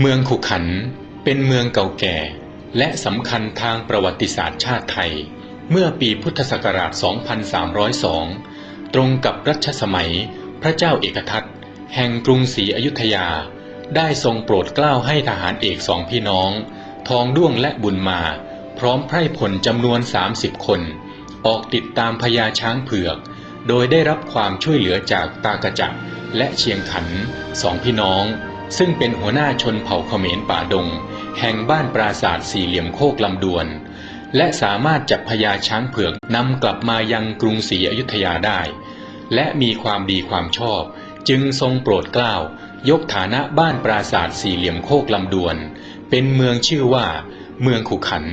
เมืองขุขันเป็นเมืองเก่าแก่ และสำคัญทางประวัติศาสตร์ชาติไทย เมื่อปีพุทธศักราช 2302 ตรงกับรัชสมัยพระเจ้าเอกทัตแห่งกรุงศรีอยุธยา ได้ทรงโปรดเกล้าให้ทหารเอกสองพี่น้อง ทองด้วงและบุญมา พร้อมไพร่พลจำนวน 30 คน ออกติดตามพญาช้างเผือก โดยได้รับความช่วยเหลือจากตากระจักและเชียงขันสองพี่น้อง ซึ่งเป็นหัวหน้าชนเผ่าเขมรป่าดง แห่งบ้านปราศาสาทสี่เหลี่ยมโคกลำดวน และสามารถจับพญาช้างเผือกนำกลับมายังกรุงศรีอยุธยาได้ และมีความดีความชอบ จึงทรงโปรดเกล้ายกฐานะบ้านปราศาสาทสี่เหลี่ยมโคกลำดวน เป็นเมืองชื่อว่า เมืองขุขัน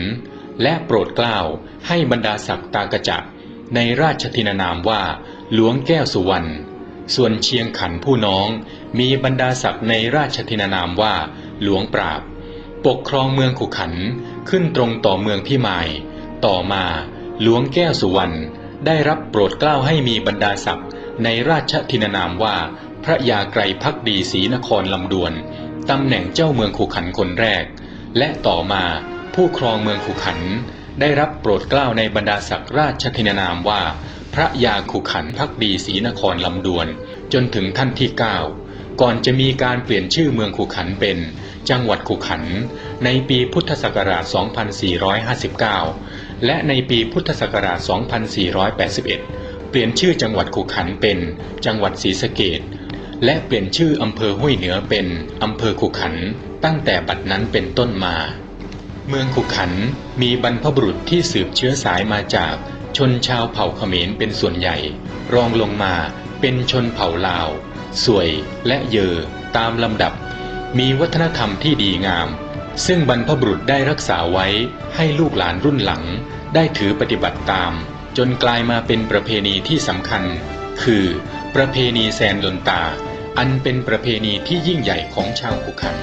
และโปรดเกล้าให้บรรดาศักดิ์ตากระจักในราชทินานามว่า หลวงแก้วสุวรรณ ส่วนเชียงขันผู้น้องมีบรรดาศักดิ์ในราชทินานามว่า หลวงปราบ ปกครองเมืองขุขันขึ้นตรงต่อเมืองพิมาย ต่อมาหลวงแก้วสุวรรณได้รับโปรดเกล้าให้มีบรรดาศักดิ์ในราชทินานามว่า พระยาไกรพักดีศรีนครลำดวนตำแหน่งเจ้าเมืองขุขันคนแรก และต่อมาผู้ครองเมืองขุขันได้รับโปรดเกล้าในบรรดาศักดิ์ราชทินานามว่า พระยาขุขันธ์พักดีศรีนครลำดวน จนถึงท่านที่ 9 ก่อนจะมีการเปลี่ยนชื่อเมืองขุขันธ์เป็น จังหวัดขุขันธ์ในปีพุทธศักราช 2459 และในปีพุทธศักราช 2481 เปลี่ยนชื่อจังหวัดขุขันธ์เป็น จังหวัดศรีสะเกดและเปลี่ยนชื่ออำเภอห้วยเหนือเป็นอำเภอขุขันธ์ตั้งแต่บัดนั้นเป็นต้นมา เมืองขุขันธ์มีบรรพบุรุษที่สืบเชื้อสายมาจาก ชนชาวเผ่าเขมรเป็นส่วนใหญ่ รองลงมาเป็นชนเผ่าลาว สวยและเยอตามลำดับ มีวัฒนธรรมที่ดีงาม ซึ่งบรรพบุรุษได้รักษาไว้ให้ลูกหลานรุ่นหลัง ได้ถือปฏิบัติตาม จนกลายมาเป็นประเพณีที่สำคัญ คือ ประเพณีแซนดนตา อันเป็นประเพณีที่ยิ่งใหญ่ของชาวขุขัน